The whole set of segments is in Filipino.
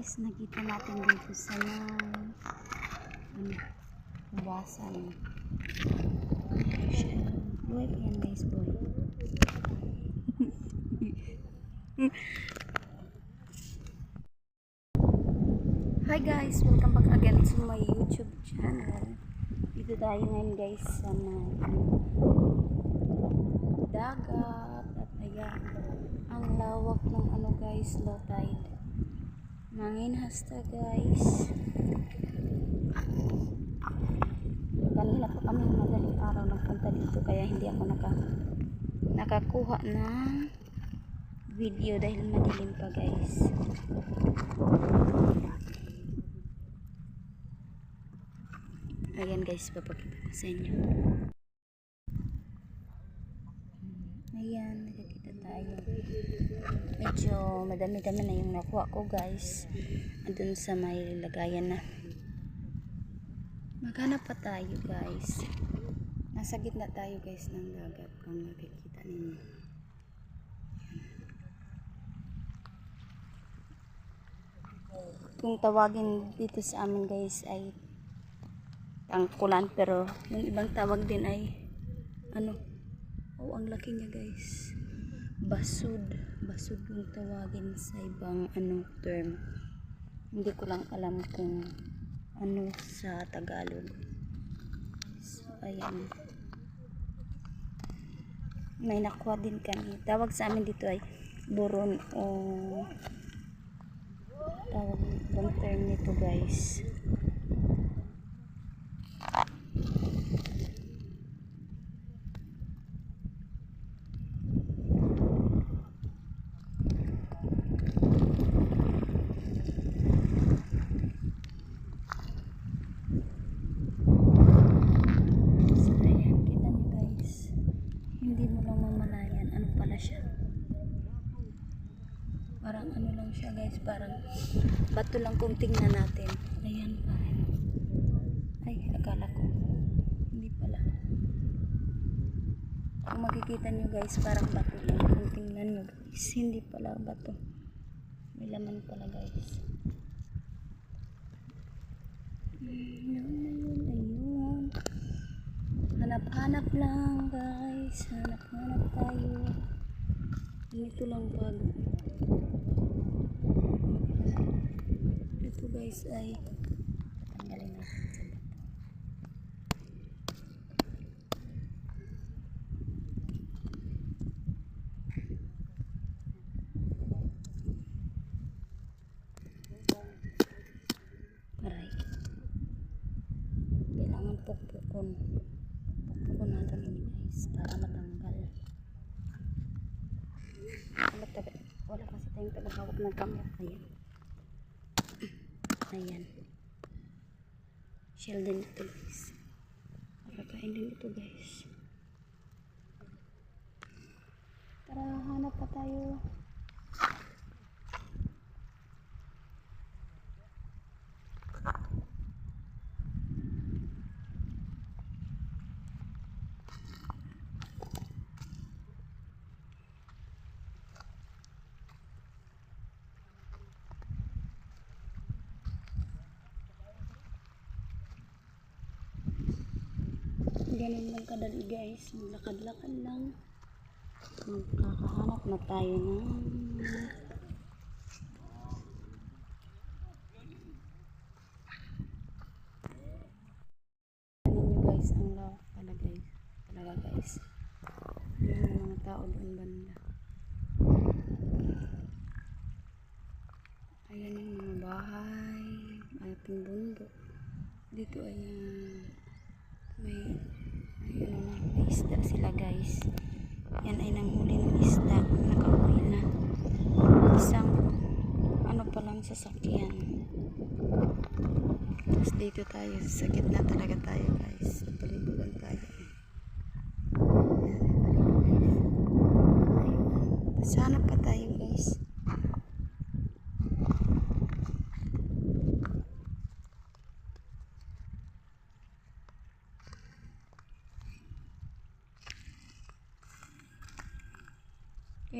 guys, nakita natin dito sa may ano. Buhay pa yan guys, boy. Hi guys, welcome back again to my YouTube channel. Dito tayo ngayon guys sa may dagat at ayan ang lawak ng ano guys low tide mangin hasta guys. Kanina pa kami madaling araw nagpunta dito kaya hindi ako naka nakakuha ng video dahil madilim pa guys. Ayan guys papakita ko sa inyo Ayan, nakikita tayo. Medyo madami-dami na yung nakuha ko guys. Andun sa may lagayan na. Maghanap pa tayo guys. Nasa gitna tayo guys ng dagat kung nakikita ninyo. Kung tawagin dito sa amin guys ay tangkulan pero yung ibang tawag din ay ano ang laki niya guys. Basud. Basud yung tawagin sa ibang ano term. Hindi ko lang alam kung ano sa Tagalog. So, ayan. May nakuha din kami. Tawag sa amin dito ay buron o tawag ibang term nito guys. So, ayan, kita nyo guys. Hindi mo lang mamalayan. Ano pala siya? Parang ano lang guys. Parang bato lang kung tingnan natin. Ayan pa. Ay, akala ko. Hindi pala. Kung makikita nyo guys, parang bato lang kung tingnan nyo guys. Hindi pala bato. May laman pala guys. Ayun, ayun, ayun. Hanap-hanap lang guys. Hanap-hanap tayo. Ganito lang pag ito guys ay tanggalin natin sa bato. Aray. Kailangan pukpukon. Pukpukon natin ini guys para matanggal. Wala, wala kasi tayong tagahawak ng camera. Ayan. Ayan. Shell din ito guys. Makakain din ito guys. Tara, hanap pa tayo. Ganun lang kadali guys. Maglakad-lakad lang. Magkakahanap na tayo ng nyo guys, ang lawak pala guys. Talaga guys. Yan ang mga tao doon banda. Ayan yung mga bahay. Ating bundok. Dito ay ah, may ay na, may isda sila guys. Yan ay nanghuli ng isda. Nakauwi na. Isang ano pa lang sasakyan. Tapos dito tayo. Sa gitna talaga tayo guys. Palibugan tayo. Sana pa tayo guys.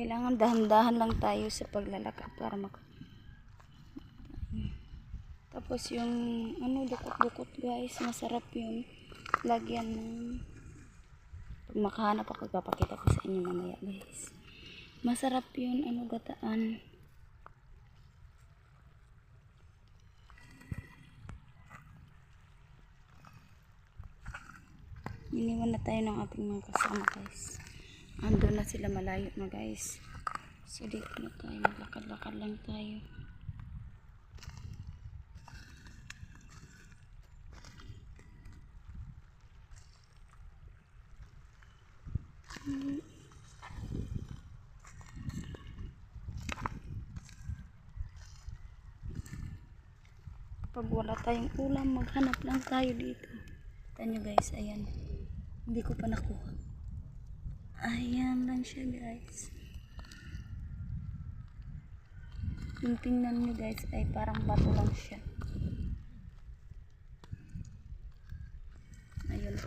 Kailangan dahan-dahan lang tayo sa paglalakad para mak Tapos yung ano dukot-dukot guys, masarap yun. Lagyan ng pag makahanap ako, papakita ko sa inyo mamaya guys. Masarap yun, ano gataan. Iniwan na tayo ng ating mga kasama guys. Ando na sila malayo na guys. So na tayo, maglakad-lakad lang tayo. Pag wala tayong ulam, maghanap lang tayo dito. Kita nyo guys, ayan. Hindi ko pa nakuha. Ayan lang siya guys. Yung tingnan nyo guys ay parang bato lang siya. Ayun.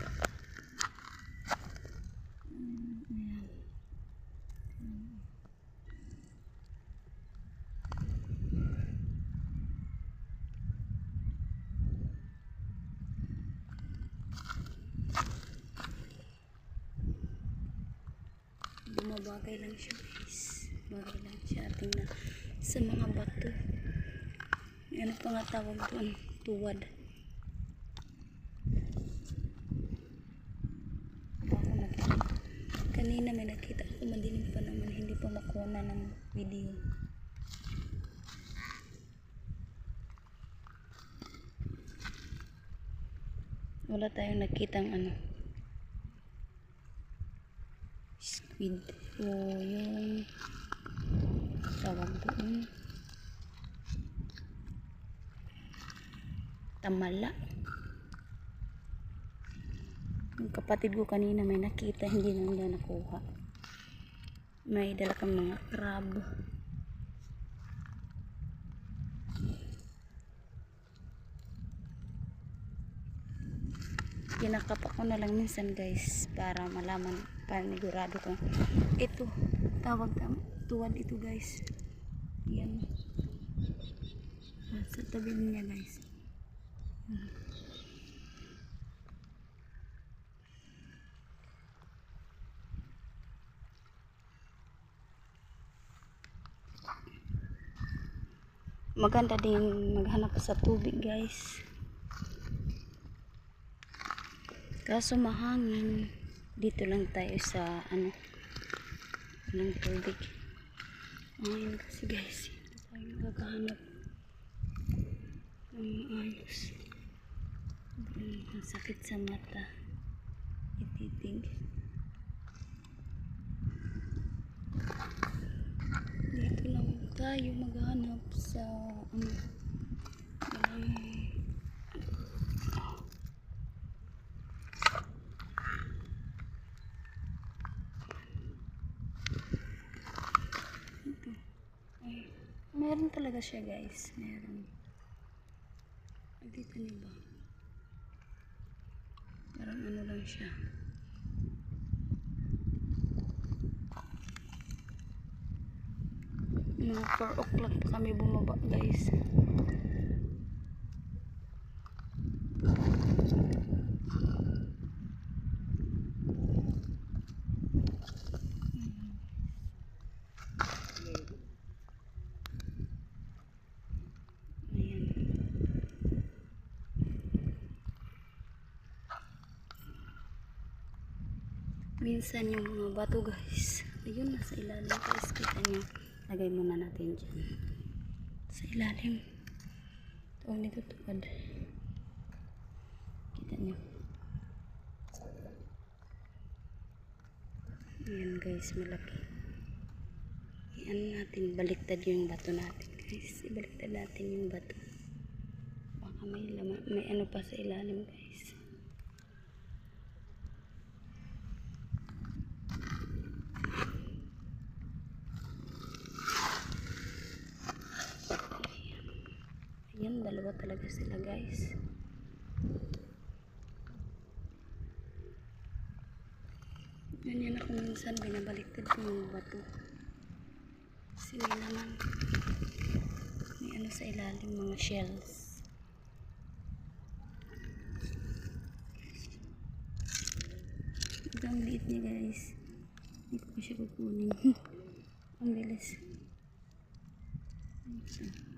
Mm, ayan. Bumabagay lang siya guys. Bagay lang siya. Tingnan sa mga bato. Ano pa nga tawag doon? Tuwad. Kanina may nakita ako madilim pa naman. Hindi pa makuha ng video. Wala tayong nakitang ano. squid o yung tawag doon tamala. Yung kapatid ko kanina may nakita hindi na nila nakuha. May dala kang mga crab. Kinakapa ko na lang minsan guys para malaman panigurado ko ito tawag tam tuwad ito guys. Yan. Sa tabi niya guys. Hmm. maganda din maghanap sa tubig guys. Kaso mahangin dito lang tayo sa ano ng tubig. Mahangin kasi guys. Dito tayo magkakahanap ng ayos. Ayun, ang sakit sa mata. Ititig. Dito lang tayo maghanap sa ano may Ito. Ay, meron talaga siya guys. Meron. Nakita niyo ba? Parang ano lang siya. Mga 4 o'clock pa kami bumaba guys. Ayan. Minsan yung mga bato guys. Ayun, nasa ilalim guys. Kita nyo. Lagay muna natin dyan. Sa ilalim. Tuwag nito tuwad. Kita nyo. Ayan guys, malaki. Iyan natin, baliktad yung bato natin guys. Ibaliktad natin yung bato. Baka may, may ano pa sa ilalim guys. Dalawa talaga sila guys. Ganyan ako minsan binabaliktad ko yung bato. Kasi may naman may ano sa ilalim mga shells. ang liit niya guys hindi ko pa siya kukunin ang bilis ito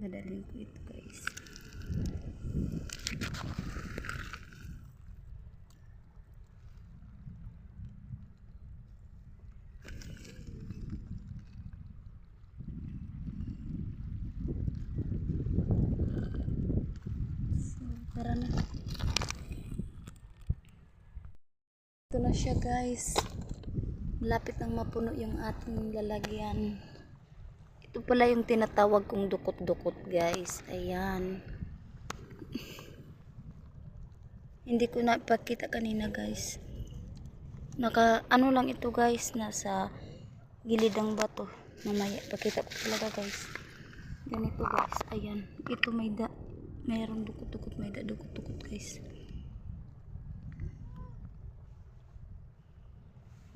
Dadalhin ko ito guys. So, tara na. Ito na siya guys. Malapit nang mapuno yung ating lalagyan. Ito pala yung tinatawag kong dukot-dukot guys. Ayan. Hindi ko na ipakita kanina guys. Naka, ano lang ito guys, nasa gilid ng bato. Mamaya, pakita ko talaga guys. Ganito guys, ayan. Ito may da, mayroong dukot-dukot, may da dukot-dukot guys.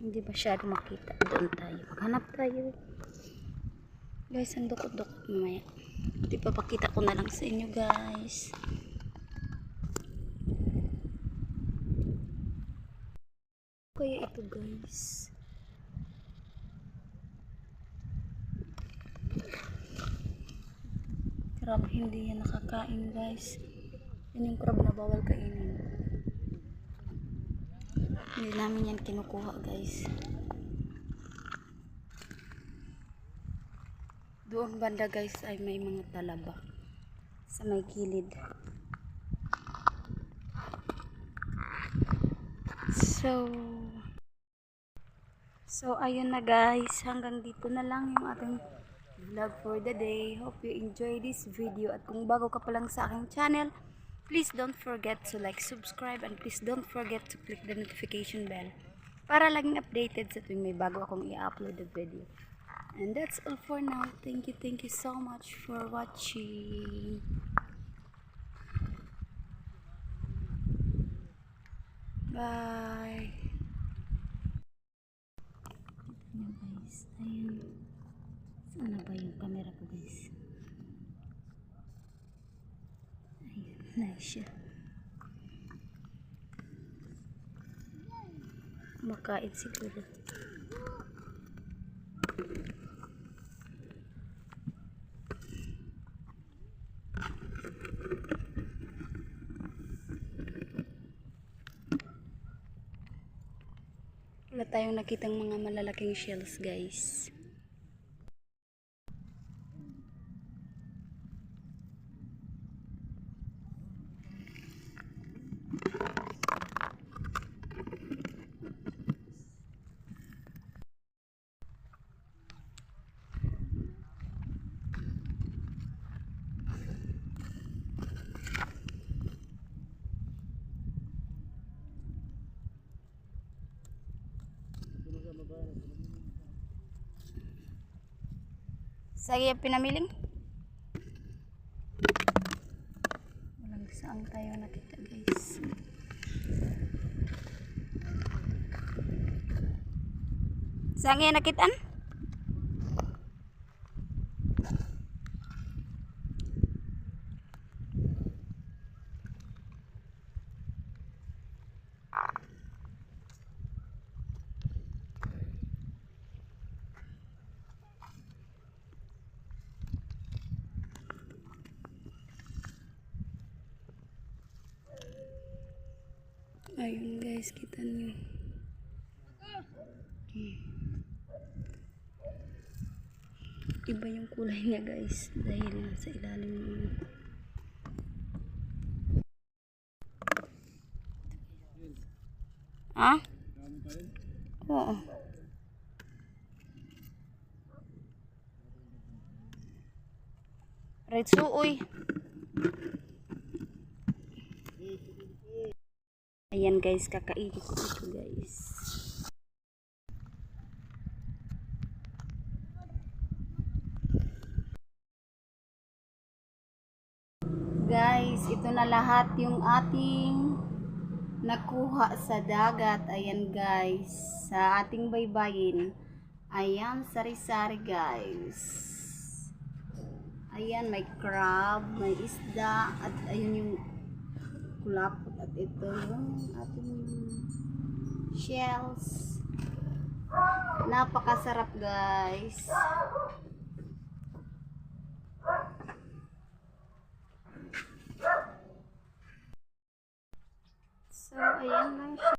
Hindi masyado makita. Doon tayo. Maghanap tayo. Guys, ang dukot-dukot mamaya. Di pa ko na lang sa inyo guys. Kaya ito guys. Crab hindi yan nakakain guys. Yan yung crab na bawal kainin. Hindi namin yan kinukuha guys. Doon banda guys ay may mga talaba sa may gilid. So, so ayun na guys, hanggang dito na lang yung ating vlog for the day. Hope you enjoy this video at kung bago ka pa lang sa aking channel, please don't forget to like, subscribe, and please don't forget to click the notification bell para laging updated sa tuwing may bago akong i-upload na video. And that's all for now. Thank you, thank you so much for watching. Bye. Tignan nyo guys. Ayun. Saan na ba yung camera ko guys? Ayun na siya. Makain siguro. Wala tayong nakitang mga malalaking shells guys. Sige, pinamiling? Walang saan tayo nakita guys. Saan nga nakitaan? Ayun guys, kita niyo. Hmm. Iba yung kulay niya guys dahil nasa ilalim ng Ah? Oo. Red suoy. Ayan guys, kakainin ko ito guys. Guys, ito na lahat yung ating nakuha sa dagat. Ayan guys, sa ating baybayin. Ayan, sari-sari guys. Ayan, may crab, may isda, at ayun yung kulapot at ito yung ating shells. Napakasarap guys. So, ayan lang siya.